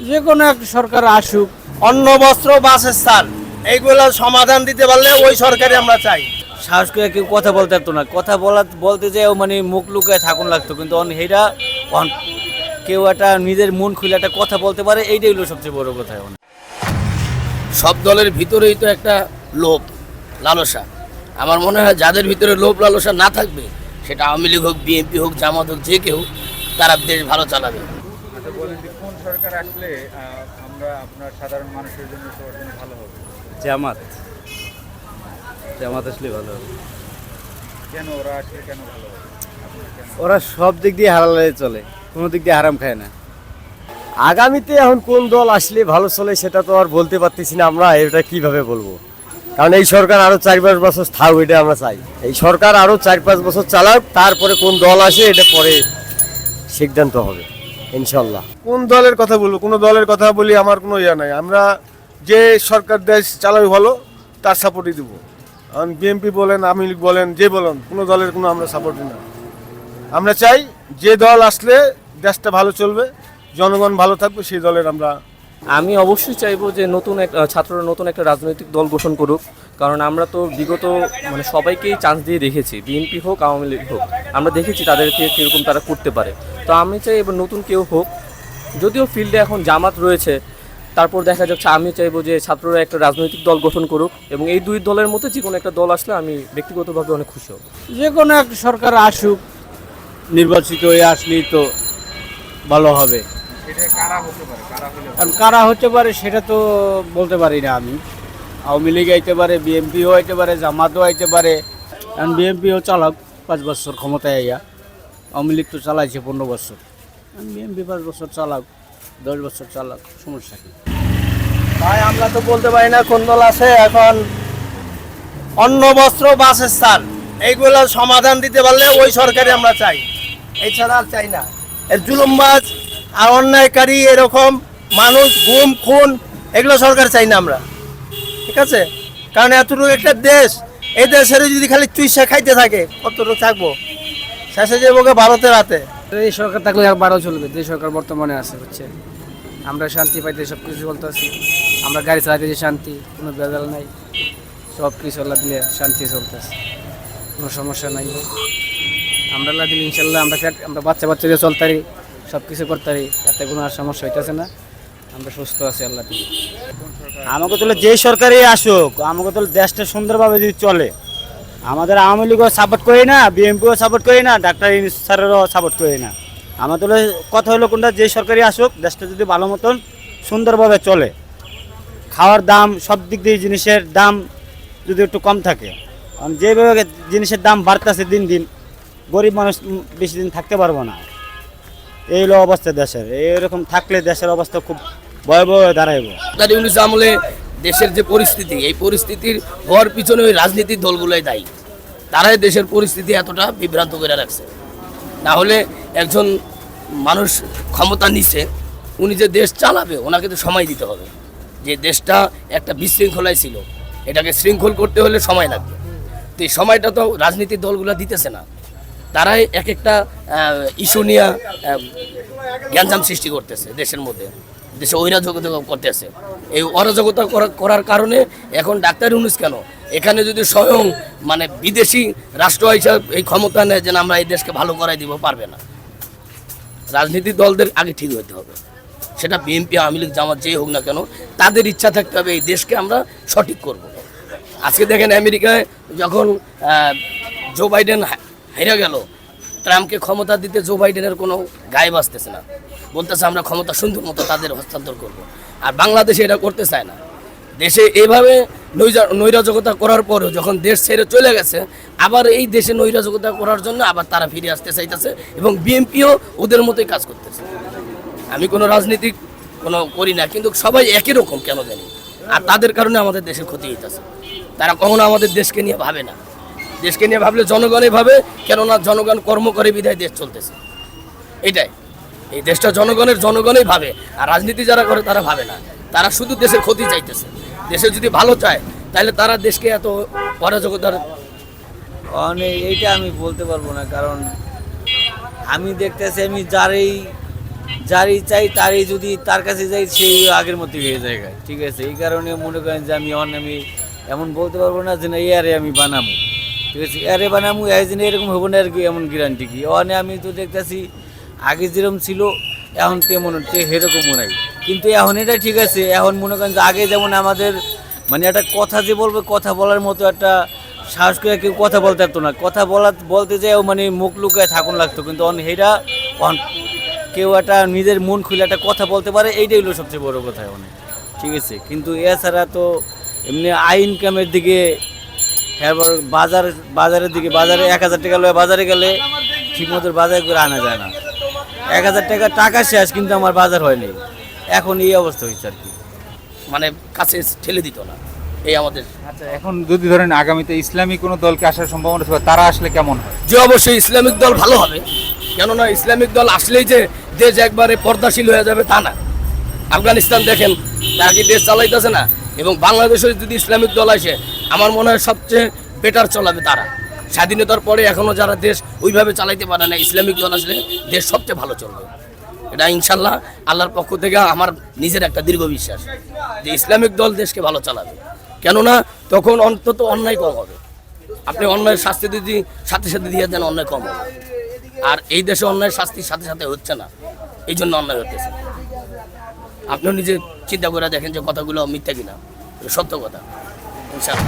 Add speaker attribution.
Speaker 1: যে কোনো এক সরকার আসুক
Speaker 2: অন্ন বস্ত্র বাসস্থান এইগুলো সমাধান দিতে পারলে ওই সরকারে আমরা চাই।
Speaker 3: সাহস করে কেউ কথা বলতে পারতো না। কথা বলা বলতে যে মানে মুখ লুকায় থাকুন লাগতো কিন্তু অন হেরা অন- কেউ একটা নিজের মন খুলে একটা কথা বলতে পারে এইটাই হলো সবচেয়ে বড় কথা এখন।
Speaker 2: সব দলের ভিতরেই তো একটা লোভ লালসা। আমার মনে হয় যাদের ভিতরে লোভ লালসা না থাকবে সেটা আওয়ামী লীগ হোক বিএনপি হোক জামাত হোক যে কেউ তারা দেশ ভালো চালাবে।
Speaker 4: আচ্ছা বলেন যে কোন সরকার আসলে আমরা আপনার সাধারণ মানুষের জন্য সবার জন্য ভালো হবে?
Speaker 3: জামাত। জামাত আসলে ভালো হবে।
Speaker 4: কেন ওরা আসলে কেন ভালো হবে?
Speaker 3: ওরা সব দিক দিয়ে হারালে চলে কোনো দিক দিয়ে হারাম খায় না।
Speaker 5: আগামীতে এখন কোন দল আসলে ভালো চলে সেটা তো আর বলতে পারতেছি না আমরা এটা কীভাবে বলব? কারণ এই সরকার আরও চার পাঁচ বছর থাক এটা আমরা চাই। এই সরকার আরও চার পাঁচ বছর চালাক তারপরে কোন দল আসে এটা পরে সিদ্ধান্ত হবে। ইনশাল্লাহ
Speaker 6: কোন দলের কথা বলব? কোনো দলের কথা বলি আমার কোনো ইয়ে নাই। আমরা যে সরকার দেশ চালাবে ভালো, তার সাপোর্টই দেবো। কারণ বিএনপি বলেন, আওয়ামী লীগ বলেন, যে বলেন, কোনো দলের কোনো আমরা সাপোর্টই না। আমরা চাই যে দল আসলে দেশটা ভালো চলবে, জনগণ ভালো থাকবে, সেই দলের আমরা
Speaker 7: আমি অবশ্যই চাইব যে নতুন এক ছাত্ররা নতুন একটা রাজনৈতিক দল গঠন করুক। কারণ আমরা তো বিগত মানে সবাইকেই চান্স দিয়ে দেখেছি, বিএনপি হোক, আওয়ামী লীগ হোক। আমরা দেখেছি তাদেরকে কীরকম তারা করতে পারে। তো আমি চাই এবার নতুন কেউ হোক। যদিও ফিল্ডে এখন জামাত রয়েছে, তারপর দেখা যাচ্ছে আমি চাইব যে ছাত্ররা একটা রাজনৈতিক দল গঠন করুক এবং এই দুই দলের মধ্যে যে কোনো একটা দল আসলে আমি ব্যক্তিগতভাবে অনেক খুশি হব।
Speaker 1: যে কোনো এক সরকার আসুক, নির্বাচিত হয়ে আসলেই তো ভালো হবে।
Speaker 4: কারা হতে পারে? কারা
Speaker 1: কারণ কারা হতে পারে সেটা তো বলতে পারি না আমি। আওয়ামী লীগ আইতে পারে বিএনপিও আইতে পারে জামাতও আইতে পারে। কারণ বিএনপিও চালাক পাঁচ বছর ক্ষমতায় আইয়া। আওয়ামী লীগ তো চালাইছে পনেরো বছর। বিএনপি পাঁচ বছর চালাক দশ বছর চালাক সমস্যা কি?
Speaker 2: ভাই আমরা তো বলতে পারি না কোন দল আছে এখন অন্ন বস্ত্র বাসস্থান এইগুলো সমাধান দিতে পারলে ওই সরকারে আমরা চাই। এছাড়া আর চাই না। এর জুলুমবাজ আর অন্যায়কারী এরকম মানুষ, গুম, খুন, এগুলো সরকার চাই না আমরা। ঠিক আছে? কারণ এতটুকু একটা দেশ, এই দেশের যদি খালি চুইসা খাইতে থাকে, কতটুকু থাকব? শেষে যে বোকে ভারতের হাতে।
Speaker 8: এই সরকার থাকলে একবারও চলবে, যে সরকার বর্তমানে আছে হচ্ছে আমরা শান্তি পাইতে সব কিছু বলতে আছি আমরা গাড়ি চালাতে যে শান্তি, কোনো বেজাল নাই। সব কিছু আল্লাহ দিলে শান্তি চলতেছে। কোনো সমস্যা নাই। আমরা আল্লাহ দিলে ইনশাল্লাহ আমরা আমরা বাচ্চা বাচ্চা দিয়ে চলতে পারি সব কিছু করতে পারি, তাতে কোনো আর সমস্যা হইতেছে না। আমরা সুস্থ আছি, আল্লাহ
Speaker 5: আমাকে তো যেই সরকারই আসুক, আমাকে তো দেশটা সুন্দরভাবে যদি চলে, আমাদের আওয়ামী লীগও সাপোর্ট করি না বিএনপিও সাপোর্ট করি না, ডাক্তার স্যারেরও সাপোর্ট করি না। আমাদের কথা হলো কোনটা যে সরকারই আসুক, দেশটা যদি ভালো মতন সুন্দরভাবে চলে, খাওয়ার দাম, সব দিক দিয়ে জিনিসের দাম যদি একটু কম থাকে, কারণ যেভাবে জিনিসের দাম বাড়তেছে দিন দিন, গরিব মানুষ বেশি দিন থাকতে পারব না। এই অবস্থা দেশের। এইরকম থাকলে দেশের অবস্থা খুব ভয়াবহ দাঁড়াইব।
Speaker 2: ডাক্তার ইউনুস আমলে দেশের যে পরিস্থিতি, এই পরিস্থিতির হওয়ার পিছনে ওই রাজনীতির দলগুলোই দায়ী। তারাই দেশের পরিস্থিতি এতটা বিভ্রান্ত করে রাখছে। না হলে একজন মানুষ ক্ষমতা নিছে, উনি যে দেশ চালাবে, ওনাকে তো সময় দিতে হবে। যে দেশটা একটা বিশৃঙ্খলায় ছিল, এটাকে শৃঙ্খল করতে হলে সময় লাগবে। তো এই সময়টা তো রাজনীতির দলগুলো দিতেছে না। তারাই এক একটা ইস্যু নিয়ে গ্যাঞ্জাম সৃষ্টি করতেছে দেশের মধ্যে। দেশে অরাজকতা করতেছে। এই অরাজকতা করা- করার কারণে এখন ডাক্তার ইউনুস কেন? এখানে যদি স্বয়ং মানে বিদেশি রাষ্ট্র হিসাবে এই ক্ষমতা নেয় যে আমরা এই দেশকে ভালো করাই দিব, পারবে না। রাজনীতির দলদের আগে ঠিক হতে হবে। সেটা বিএনপি, আওয়ামী লীগ, জামাত যেই হোক না কেন, তাদের ইচ্ছা থাকতে হবে এই দেশকে আমরা সঠিক করব। আজকে দেখেন আমেরিকায় যখন জো বাইডেন হেরে গেল। ট্রাম্পকে ক্ষমতা দিতে জো বাইডেনের কোনো গায়ে বাঁচতেছে না। বলতেছে, আমরা ক্ষমতা সুন্দর মতো তাদের হস্তান্তর করব। আর বাংলাদেশে এটা করতে চায় না। দেশে এইভাবে নৈজা- নৈরাজকতা করার পরেও যখন দেশ ছেড়ে চলে গেছে, আবার এই দেশে নৈরাজকতা করার জন্য আবার তারা ফিরে আসতে চাইতেছে এবং বিএনপিও ওদের মতোই কাজ করতেছে। আমি কোনো রাজনীতিক কোনো করি না, কিন্তু সবাই একই রকম, কেন জানি? আর তাদের কারণে আমাদের দেশের ক্ষতি হইতেছে। তারা কখনো আমাদের দেশকে নিয়ে ভাবে না। দেশকে নিয়ে ভাবলে জনগণে ভাবে, কেননা জনগণ কর্ম করে বিধায় দেশ চলতেছে। এটাই। এই দেশটা জনগণের জনগণই ভাবে, আর রাজনীতি যারা করে তারা ভাবে না। তারা শুধু দেশের ক্ষতি চাইতেছে। দেশে যদি ভালো চায়, তাহলে তারা দেশকে এত অরাজকতার
Speaker 3: অনেক এইটা আমি বলতে পারব না, কারণ আমি দেখতেছি আমি যারই যারই চাই, তারই যদি তার কাছে যাই, সেই আগের মতো হয়ে যায় ঠিক আছে, এই কারণে মনে করেন যে আমি অন, আমি এমন বলতে পারব না যে না এয়ারে আমি বানাবো। এয়ারে বানাবো এই জন্য এরকম হব না আর কি, এমন গ্যারান্টি কি? অনে আমি তো দেখতেছি, আগে যেরকম ছিল, এখন তেমন সেরকমও নাই। কিন্তু এখন এটা ঠিক আছে, এখন মনে করেন যে আগে যেমন আমাদের মানে একটা কথা যে বলবে, কথা বলার মতো একটা সাহস করে কেউ কথা বলতে পারতো না। কথা বলা, বলতে যেও মানে মুখ লুকায় থাকুন লাগতো, কিন্তু অন হেরা অন- কেউ একটা নিজের মন খুলে একটা কথা বলতে পারে, এইটাই হলো সবচেয়ে বড় কথা অনেক ঠিক আছে? কিন্তু এছাড়া তো এমনি আই ইনকামের দিকে এরপর বাজার বাজারের দিকে বাজারে এক হাজার টাকা লয় বাজারে গেলে ঠিক মতো বাজার করে আনা যায় না। এক হাজার টাকা টাকা শেষ কিন্তু আমার বাজার হয়নি। এখন এই অবস্থা হয়েছে আর কি।
Speaker 2: মানে কাছে ঠেলে দিত না এই আমাদের।
Speaker 4: আচ্ছা এখন যদি ধরেন আগামীতে ইসলামী কোনো দলকে আসার সম্ভাবনা আছে তারা আসলে কেমন হয়?
Speaker 2: যে অবশ্যই ইসলামিক দল ভালো হবে কেননা ইসলামিক দল আসলেই যে দেশ একবারে পর্দাশীল হয়ে যাবে তা না। আফগানিস্তান দেখেন তারা কি দেশ চালাইতেছে না? এবং বাংলাদেশে যদি ইসলামিক দল আসে আমার মনে হয় সবচেয়ে বেটার চলাবে তারা। স্বাধীনতার পরে এখনও যারা দেশ ওইভাবে চালাইতে পারে না, ইসলামিক দল আসলে দেশ সবচেয়ে ভালো চলবে। এটা ইনশাল্লাহ আল্লাহর পক্ষ থেকে আমার নিজের একটা দীর্ঘ বিশ্বাস যে ইসলামিক দল দেশকে ভালো চালাবে। কেননা তখন অন্তত অন্যায় কম হবে। আপনি অন্যায়ের শাস্তি যদি সাথে সাথে দিয়ে দেন, অন্যায় কম হবে। আর এই দেশে অন্যায়ের শাস্তির সাথে সাথে হচ্ছে না। এই জন্য অন্যায় হতেছে আপনিও নিজে চিন্তা করে দেখেন যে কথাগুলো মিথ্যা কিনা। সত্য কথা। usap sa